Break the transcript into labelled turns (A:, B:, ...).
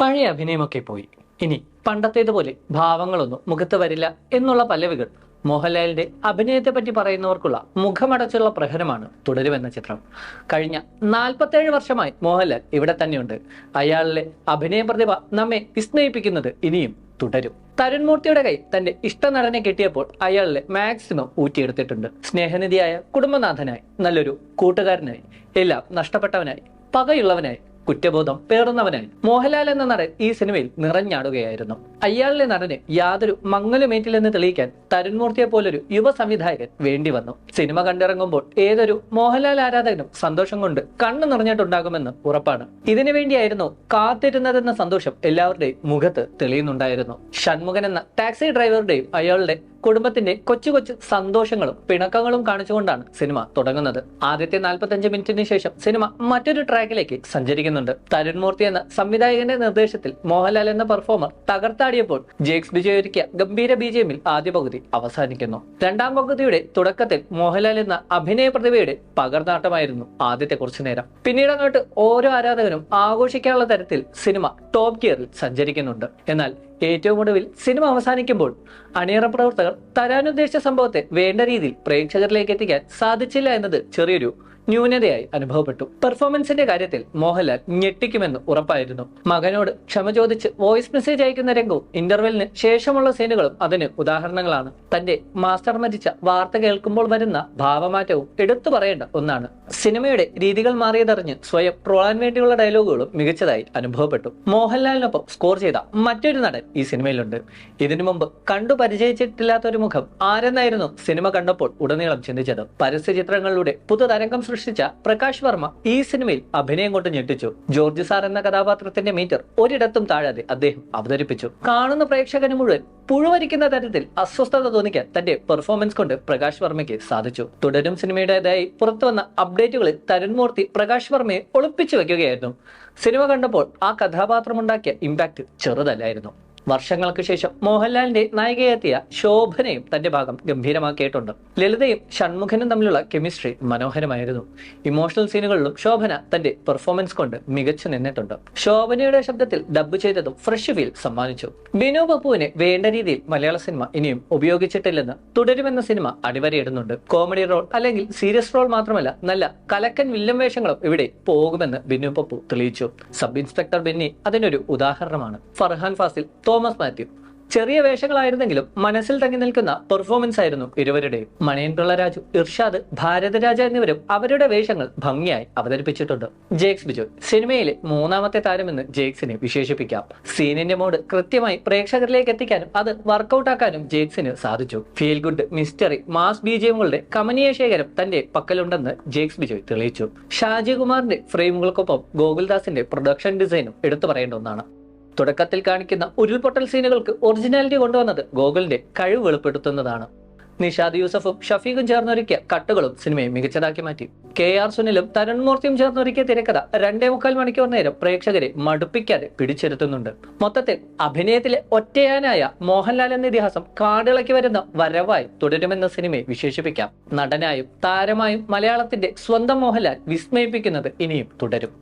A: പഴയ അഭിനയമൊക്കെ പോയി. ഇനി പണ്ടത്തേതുപോലെ ഭാവങ്ങളൊന്നും മുഖത്ത് വരില്ല എന്നുള്ള പല്ലവികൾ മോഹൻലാലിന്റെ അഭിനയത്തെ പറ്റി പറയുന്നവർക്കുള്ള മുഖമടച്ചുള്ള പ്രഹരമാണ് തുടരുമെന്ന ചിത്രം. കഴിഞ്ഞ നാൽപ്പത്തേഴ് വർഷമായി മോഹൻലാൽ ഇവിടെ തന്നെയുണ്ട്. അയാളിലെ അഭിനയ പ്രതിഭ നമ്മെ വിസ്മയിപ്പിക്കുന്നത് ഇനിയും തുടരും. തരുൺമൂർത്തിയുടെ കൈ തന്റെ ഇഷ്ട നടനെ കെട്ടിയപ്പോൾ അയാളിലെ മാക്സിമം ഊറ്റിയെടുത്തിട്ടുണ്ട്. സ്നേഹനിധിയായ കുടുംബനാഥനായി നല്ലൊരു കൂട്ടുകാരനായി എല്ലാം നഷ്ടപ്പെട്ടവനായി പകയുള്ളവനായി കുറ്റബോധം പേറുന്നവനായി മോഹൻലാൽ എന്ന നടൻ ഈ സിനിമയിൽ നിറഞ്ഞാടുകയായിരുന്നു. അയാളിലെ നടന് യാതൊരു മങ്ങലുമേറ്റില്ലെന്ന് തെളിയിക്കാൻ തരുൺമൂർത്തിയെ പോലൊരു യുവ സംവിധായകൻ വേണ്ടി വന്നു. സിനിമ കണ്ടിറങ്ങുമ്പോൾ ഏതൊരു മോഹൻലാൽ ആരാധകനും സന്തോഷം കൊണ്ട് കണ്ണു നിറഞ്ഞിട്ടുണ്ടാകുമെന്ന് ഉറപ്പാണ്. ഇതിനു വേണ്ടിയായിരുന്നു കാത്തിരുന്നതെന്ന സന്തോഷം എല്ലാവരുടെയും മുഖത്ത് തെളിയുന്നുണ്ടായിരുന്നു. ഷൺമുഖൻ എന്ന ടാക്സി ഡ്രൈവറുടെയും അയാളുടെ കുടുംബത്തിന്റെ കൊച്ചു കൊച്ചു സന്തോഷങ്ങളും പിണക്കങ്ങളും കാണിച്ചുകൊണ്ടാണ് സിനിമ തുടങ്ങുന്നത്. ആദ്യത്തെ നാൽപ്പത്തഞ്ച് മിനിറ്റിന് ശേഷം സിനിമ മറ്റൊരു ട്രാക്കിലേക്ക് സഞ്ചരിക്കുന്നുണ്ട്. തരുൺമൂർത്തി എന്ന സംവിധായകന്റെ നിർദ്ദേശത്തിൽ മോഹൻലാൽ എന്ന പെർഫോമർ തകർത്താടിയപ്പോൾ ജേക്സ് വിജയ് ഒരുക്കിയ ഗംഭീര ബിജെഎമ്മിൽ ആദ്യ പകുതി അവസാനിക്കുന്നു. രണ്ടാം പകുതിയുടെ തുടക്കത്തിൽ മോഹൻലാൽ എന്ന അഭിനയ പ്രതിഭയുടെ പകർന്നാട്ടമായിരുന്നു ആദ്യത്തെ കുറച്ചു നേരം. പിന്നീട് അങ്ങോട്ട് ഓരോ ആരാധകനും ആഘോഷിക്കാനുള്ള തരത്തിൽ സിനിമ ടോപ്പ് ഗിയറിൽ സഞ്ചരിക്കുന്നുണ്ട്. എന്നാൽ ഏറ്റവും ഒടുവിൽ സിനിമ അവസാനിക്കുമ്പോൾ അണിയറ പ്രവർത്തകർ തരാനുദ്ദേശിച്ച സംഭവത്തെ വേണ്ട രീതിയിൽ പ്രേക്ഷകരിലേക്ക് എത്തിക്കാൻ സാധിച്ചില്ല എന്നത് ചെറിയൊരു ന്യൂനതയായി അനുഭവപ്പെട്ടു. പെർഫോമൻസിന്റെ കാര്യത്തിൽ മോഹൻലാൽ ഞെട്ടിക്കുമെന്ന് ഉറപ്പായിരുന്നു. മകനോട് ക്ഷമ ചോദിച്ച് വോയിസ് മെസ്സേജ് അയക്കുന്ന രംഗവും ഇന്റർവെല്ലിന് ശേഷമുള്ള സീനുകളും അതിന് ഉദാഹരണങ്ങളാണ്. തന്റെ മാസ്റ്റർ മരിച്ച വാർത്ത കേൾക്കുമ്പോൾ വരുന്ന ഭാവമാറ്റവും എടുത്തു പറയേണ്ട ഒന്നാണ്. സിനിമയുടെ രീതികൾ മാറിയതറിഞ്ഞ് സ്വയം ട്രോളാൻ വേണ്ടിയുള്ള ഡയലോഗുകളും മികച്ചതായി അനുഭവപ്പെട്ടു. മോഹൻലാലിനൊപ്പം സ്കോർ ചെയ്ത മറ്റൊരു നടൻ ഈ സിനിമയിലുണ്ട്. ഇതിനു മുമ്പ് കണ്ടു പരിചയിച്ചിട്ടില്ലാത്ത ഒരു മുഖം ആരെന്നായിരുന്നു സിനിമ കണ്ടപ്പോൾ ഉടനീളം ചിന്തിച്ചത്. പരസ്യ ചിത്രങ്ങളിലൂടെ പുതുതരംഗം സൃഷ്ടിച്ച പ്രകാശ് വർമ്മ ഈ സിനിമയിൽ അഭിനയം കൊണ്ട് ഞെട്ടിച്ചു. ജോർജ് സാർ എന്ന കഥാപാത്രത്തിന്റെ മീറ്റർ ഒരിടത്തും താഴാതെ അദ്ദേഹം അവതരിപ്പിച്ചു. കാണുന്ന പ്രേക്ഷകന് മുഴുവൻ പുഴുവരിക്കുന്ന തരത്തിൽ അസ്വസ്ഥത തോന്നിക്കാൻ തന്റെ പെർഫോമൻസ് കൊണ്ട് പ്രകാശ് വർമ്മയ്ക്ക് സാധിച്ചു. തുടരും സിനിമയുടേതായി പുറത്തുവന്ന അപ്ഡേറ്റുകളിൽ തരുൺമൂർത്തി പ്രകാശ് വർമ്മയെ ഒളിപ്പിച്ചു വെക്കുകയായിരുന്നു. സിനിമ കണ്ടപ്പോൾ ആ കഥാപാത്രമുണ്ടാക്കിയ ഇമ്പാക്ട് ചെറുതല്ലായിരുന്നു. വർഷങ്ങൾക്ക് ശേഷം മോഹൻലാലിന്റെ നായികയെത്തിയ ശോഭനയും തന്റെ ഭാഗം ഗംഭീരമാക്കിയിട്ടുണ്ട്. ലളിതയും ഷൺമുഖനും തമ്മിലുള്ള കെമിസ്ട്രി മനോഹരമായിരുന്നു. ഇമോഷണൽ സീനുകളിലും ശോഭന തന്റെ പെർഫോമൻസ് കൊണ്ട് മികച്ചു നിന്നിട്ടുണ്ട്. ശോഭനയുടെ ശബ്ദത്തിൽ ഡബ് ചെയ്തതും ഫ്രഷ് ഫീൽ സമ്മാനിച്ചു. ബിനു ബപ്പുവിനെ വേണ്ട രീതിയിൽ മലയാള സിനിമ ഇനിയും ഉപയോഗിച്ചിട്ടില്ലെന്ന് തുടരുമെന്ന സിനിമ അടിവരയിടുന്നുണ്ട്. കോമഡി റോൾ അല്ലെങ്കിൽ സീരിയസ് റോൾ മാത്രമല്ല നല്ല കലക്കൻ വില്ലൻ വേഷങ്ങളും ഇവിടെ പോകുമെന്ന് ബിനു പപ്പു തെളിയിച്ചു. സബ് ഇൻസ്പെക്ടർ ബെന്നി അതിനൊരു ഉദാഹരണമാണ്. ഫർഹാൻ ഫാസിൽ തോമസ് മാത്യു. ചെറിയ വേഷങ്ങളായിരുന്നെങ്കിലും മനസ്സിൽ തങ്ങി നിൽക്കുന്ന പെർഫോമൻസ് ആയിരുന്നു ഇരുവരുടെയും. മണിയൻ പിള്ളരാജു ഇർഷാദ് ഭാരതരാജ എന്നിവരും അവരുടെ വേഷങ്ങൾ ഭംഗിയായി അവതരിപ്പിച്ചിട്ടുണ്ട്. ജേക്സ് ബിജോയ് സിനിമയിലെ മൂന്നാമത്തെ താരമെന്ന് ജേക്സിനെ വിശേഷിപ്പിക്കാം. സീനിന്റെ മോഡ് കൃത്യമായി പ്രേക്ഷകരിലേക്ക് എത്തിക്കാനും അത് വർക്കൗട്ട് ആക്കാനും ജേക്സിന് സാധിച്ചു. ഫീൽ ഗുഡ് മിസ്റ്ററി മാസ് ബിജിഎമ്മുകളുടെ കമനീയ ശേഖരം തന്റെ പക്കലുണ്ടെന്ന് ജേക്സ് ബിജോയ് തെളിയിച്ചു. ഷാജികുമാറിന്റെ ഫ്രെയിമുകൾക്കൊപ്പം ഗോകുൽദാസിന്റെ പ്രൊഡക്ഷൻ ഡിസൈനും എടുത്തു പറയേണ്ട ഒന്നാണ്. തുടക്കത്തിൽ കാണിക്കുന്ന ഉരുൾപൊട്ടൽ സീനുകൾക്ക് ഒറിജിനാലിറ്റി കൊണ്ടുവന്നത് ഗോകുലിന്റെ കഴിവ് വെളിപ്പെടുത്തുന്നതാണ്. നിഷാദ് യൂസഫും ഷഫീഖും ചേർന്നൊരുക്കിയ കട്ടുകളും സിനിമയെ മികച്ചതാക്കി മാറ്റി. കെ ആർ സുനിലും തരുൺമൂർത്തിയും ചേർന്നൊരുക്കിയ തിരക്കഥ രണ്ടേ മുക്കാൽ മണിക്കൂർ നേരം പ്രേക്ഷകരെ മടുപ്പിക്കാതെ പിടിച്ചെടുത്തുന്നുണ്ട്. മൊത്തത്തിൽ അഭിനയത്തിലെ ഒറ്റയാനായ മോഹൻലാൽ എന്ന ഇതിഹാസം കാടിളക്കി വരുന്ന വരവായി തുടരുമെന്ന സിനിമയെ വിശേഷിപ്പിക്കാം. നടനായും താരമായും മലയാളത്തിന്റെ സ്വന്തം മോഹൻലാൽ വിസ്മയിപ്പിക്കുന്നത് ഇനിയും തുടരും.